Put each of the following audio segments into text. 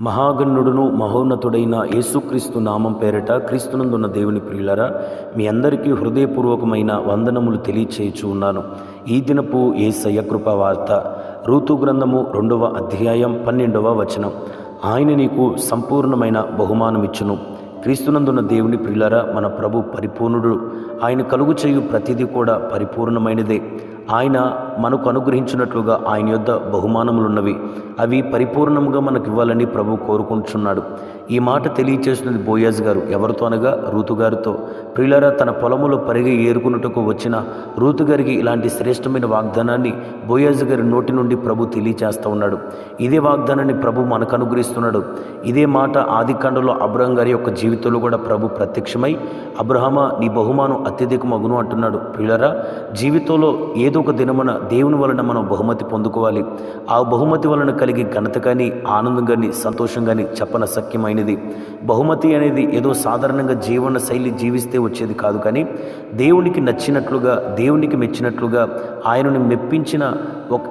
మహాగణుడును మహోన్నతుడైన యేసుక్రీస్తు నామం పేరట క్రీస్తునందున్న దేవుని ప్రియులరా మీ అందరికీ హృదయపూర్వకమైన వందనములు తెలియచేయచు ఉన్నాను. ఈ దినపు ఏసయ్య కృప వార్త ఋతు గ్రంథము రెండవ అధ్యాయం పన్నెండవ వచనం. ఆయన నీకు సంపూర్ణమైన బహుమానమిచ్చును. క్రీస్తునందున్న దేవుని ప్రియులరా మన ప్రభు పరిపూర్ణుడు. ఆయన కలుగు చేయు ప్రతిదీ కూడా పరిపూర్ణమైనదే. ఆయన మనకు అనుగ్రహించినట్లుగా ఆయన యొద్ద బహుమానములున్నవి. అవి పరిపూర్ణముగా మనకు ఇవ్వాలని ప్రభు కోరుకుంటున్నాడు. ఈ మాట తెలియచేస్తున్నది బోయాజ్ గారు. ఎవరితో అనగా? రూతు గారితో. ప్రియులరా తన పొలములో పరిగి ఏరుకున్నట్టుకు వచ్చిన రూతు గారికి ఇలాంటి శ్రేష్టమైన వాగ్దానాన్ని బోయాజ్ గారి నోటి నుండి ప్రభు తెలియచేస్తూ ఉన్నాడు. ఇదే వాగ్దానాన్ని ప్రభు మనకు అనుగ్రహిస్తున్నాడు ఇదే మాట ఆదికాండలో అబ్రహం గారి యొక్క జీవితంలో కూడా ప్రభు ప్రత్యక్షమై అబ్రహమ నీ బహుమానం అత్యధిక మగును అంటున్నాడు. ప్రియులరా జీవితంలో ఏదో ఒక దినమున దేవుని వలన మనం బహుమతి పొందుకోవాలి. ఆ బహుమతి వలన కలిగే ఘనత కానీ ఆనందం కానీ సంతోషం కానీ చెప్పన సఖ్యమైనది. బహుమతి అనేది ఏదో సాధారణంగా జీవన శైలి జీవిస్తే వచ్చేది కాదు కానీ దేవునికి నచ్చినట్లుగా దేవునికి మెచ్చినట్లుగా ఆయనను మెప్పించిన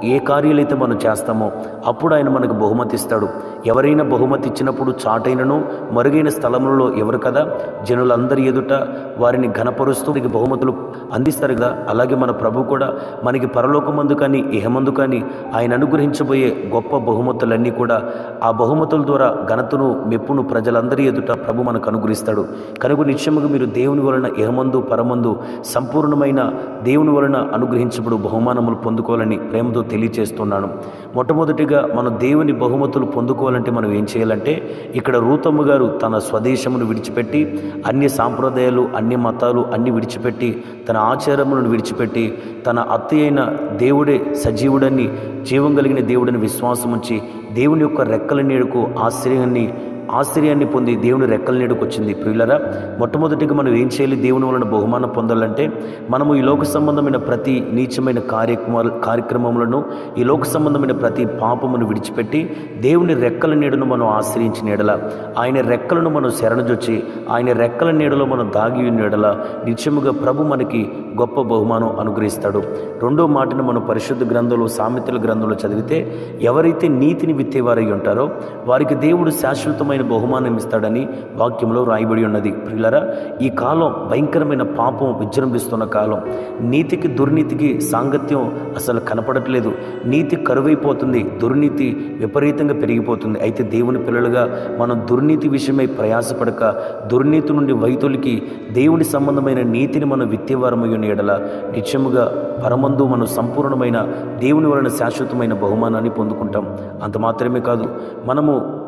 ఏ కార్యాలైతే మనం చేస్తామో అప్పుడు ఆయన మనకు బహుమతి ఇస్తాడు. ఎవరైనా బహుమతి ఇచ్చినప్పుడు చాటైనను మరుగైన స్థలములలో ఎవరు కదా? జనులందరి ఎదుట వారిని ఘనపరుస్తూ మనకి బహుమతులు అందిస్తారు కదా? అలాగే మన ప్రభు కూడా మనకి పరలోకమందు కానీ ఇహమందు కానీ ఆయన అనుగ్రహించబోయే గొప్ప బహుమతులన్నీ కూడా ఆ బహుమతుల ద్వారా ఘనతను మెప్పును ప్రజలందరి ఎదుట ప్రభు మనకు అనుగ్రహిస్తాడు. కనుక నిత్యముగా మీరు దేవుని వలన ఇహమందు పరమందు సంపూర్ణమైన దేవుని వలన అనుగ్రహించబడు బహుమానములు పొందుకోవాలని ప్రేమ ప్రేమతో తెలియచేస్తున్నాను. మొట్టమొదటిగా మనం దేవుని బహుమతులు పొందుకోవాలంటే మనం ఏం చేయాలంటే ఇక్కడ రూతమ్మ గారు తన స్వదేశమును విడిచిపెట్టి అన్ని సాంప్రదాయాలు అన్ని మతాలు అన్ని విడిచిపెట్టి తన ఆచారములను విడిచిపెట్టి తన అత్త అయిన దేవుడే సజీవుడని జీవం కలిగిన దేవుడని విశ్వాసం ఉంచి దేవుని యొక్క రెక్కల నీడకు ఆశ్రయాన్ని ఆశ్చర్యాన్ని పొంది దేవుని రెక్కల నీడకు వచ్చింది. ప్రియులరా మొట్టమొదటిగా మనం ఏం చేయాలి? దేవుని వలన బహుమానం పొందాలంటే మనము ఈ లోక సంబంధమైన ప్రతి నీచమైన కార్యక్రమాలు కార్యక్రమములను ఈ లోక సంబంధమైన ప్రతి పాపమును విడిచిపెట్టి దేవుని రెక్కల నీడను మనం ఆశ్రయించి నీడల ఆయన రెక్కలను మనం శరణజొచ్చి ఆయన రెక్కల నీడలో మనం దాగి నీడల నిత్యముగా ప్రభు మనకి గొప్ప బహుమానం అనుగ్రహిస్తాడు. రెండో మాటను మనం పరిశుద్ధ గ్రంథంలో సామెతల గ్రంథంలో చదివితే ఎవరైతే నీతిని విత్తేవారై ఉంటారో వారికి దేవుడు శాశ్వతమైన బహుమానం ఇస్తాడని వాక్యంలో రాయబడి ఉన్నది. ప్రియులరా ఈ కాలం భయంకరమైన పాపం విజృంభిస్తున్న కాలం. నీతికి దుర్నీతికి సాంగత్యం అసలు కనపడట్లేదు. నీతి కరువైపోతుంది దుర్నీతి విపరీతంగా పెరిగిపోతుంది. అయితే దేవుని పిల్లలుగా మనం దుర్నీతి విషయమై ప్రయాసపడక దుర్నీతి నుండి వైతులకి దేవుని సంబంధమైన నీతిని మనం విత్తేవారమై ఎడల నిత్యముగా పరమందు మనం సంపూర్ణమైన దేవుని వలన శాశ్వతమైన బహుమానాన్ని పొందుకుంటాం. అంత మాత్రమే కాదు మనము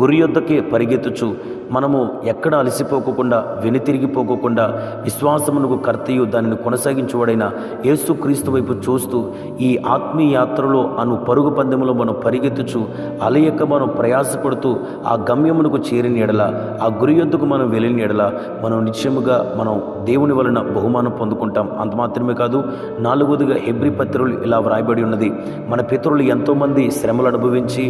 గురి యొద్దకే పరిగెత్తుచు మనము ఎక్కడ అలసిపోకుండా వెనుతిరిగిపోకుండా విశ్వాసమునకు కర్తయు దానిని కొనసాగించువాడైన యేసు క్రీస్తు వైపు చూస్తూ ఈ ఆత్మీయ యాత్రలో అను పరుగు పందెములో మనం పరిగెత్తుచు అలయక మనం ప్రయాసపడుతూ ఆ గమ్యమునకు చేరిన ఎడల ఆ గురి యొద్దకు మనం వెళ్ళిన ఎడల మనం నిత్యముగా మనం దేవుని వలన బహుమానం పొందుకుంటాం. అంత మాత్రమే కాదు నాలుగోదిగా హెబ్రి పత్రులు ఇలా వ్రాయబడి ఉన్నది మన పితరులు ఎంతోమంది శ్రమలు అనుభవించి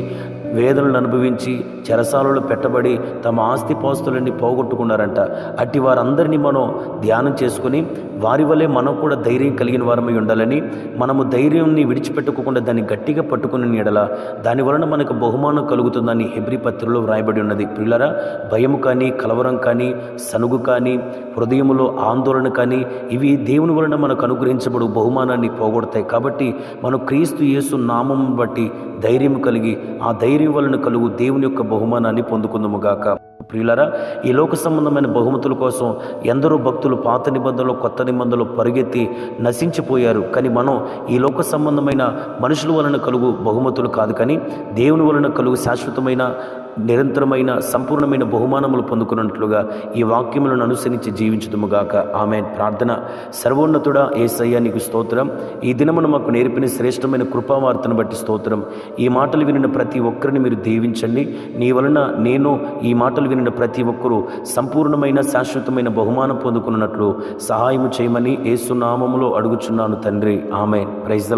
వేదనలు అనుభవించి చెరసాలలో పెట్టబడి తమ ఆస్తిపాస్తులన్నీ పోగొట్టుకున్నారంట. అట్టి వారందరినీ మనం ధ్యానం చేసుకుని వారి వల్లే మనం కూడా ధైర్యం కలిగిన వారమై ఉండాలని మనము ధైర్యంని విడిచిపెట్టుకోకుండా దాన్ని గట్టిగా పట్టుకుని ఎడల దాని వలన మనకు బహుమానం కలుగుతుందని హెబ్రి పత్రిలో వ్రాయబడి ఉన్నది. పిల్లరా భయము కానీ కలవరం కానీ సనుగు కానీ హృదయములో ఆందోళన కానీ ఇవి దేవుని వలన మనకు అనుగ్రహించబడు బహుమానాన్ని పోగొడతాయి. కాబట్టి మనం క్రీస్తు యేసు నామం బట్టి ధైర్యం కలిగి ఆ ధైర్యం వలన కలుగు దేవుని యొక్క బహుమానాన్ని పొందుకుందాముగాక ప్రియులరా ఈ లోక సంబంధమైన బహుమతుల కోసం ఎందరో భక్తులు పాత నిబంధనలు కొత్త నిబంధనలు పరిగెత్తి నశించిపోయారు. కానీ మనం ఈ లోక సంబంధమైన మనుషుల వలన కలుగు బహుమతులు కాదు. కానీ దేవుని వలన కలుగు శాశ్వతమైన నిరంతరమైన సంపూర్ణమైన బహుమానములు పొందుకున్నట్లుగా ఈ వాక్యములను అనుసరించి జీవించుదుముగాక. ఆమె ప్రార్థన. సర్వోన్నతుడా ఏసయ్య నీకు స్తోత్రం. ఈ దినమును మాకు నేర్పిన శ్రేష్టమైన కృపావార్తను బట్టి స్తోత్రం. ఈ మాటలు వినిన ప్రతి ఒక్కరిని మీరు దీవించండి. నీ వలన నేను ఈ మాటలు వినిన ప్రతి ఒక్కరూ సంపూర్ణమైన శాశ్వతమైన బహుమానం పొందుకున్నట్లు సహాయము చేయమని ఏసునామములో అడుగుచున్నాను తండ్రి. ఆమె ప్రైజ్ ద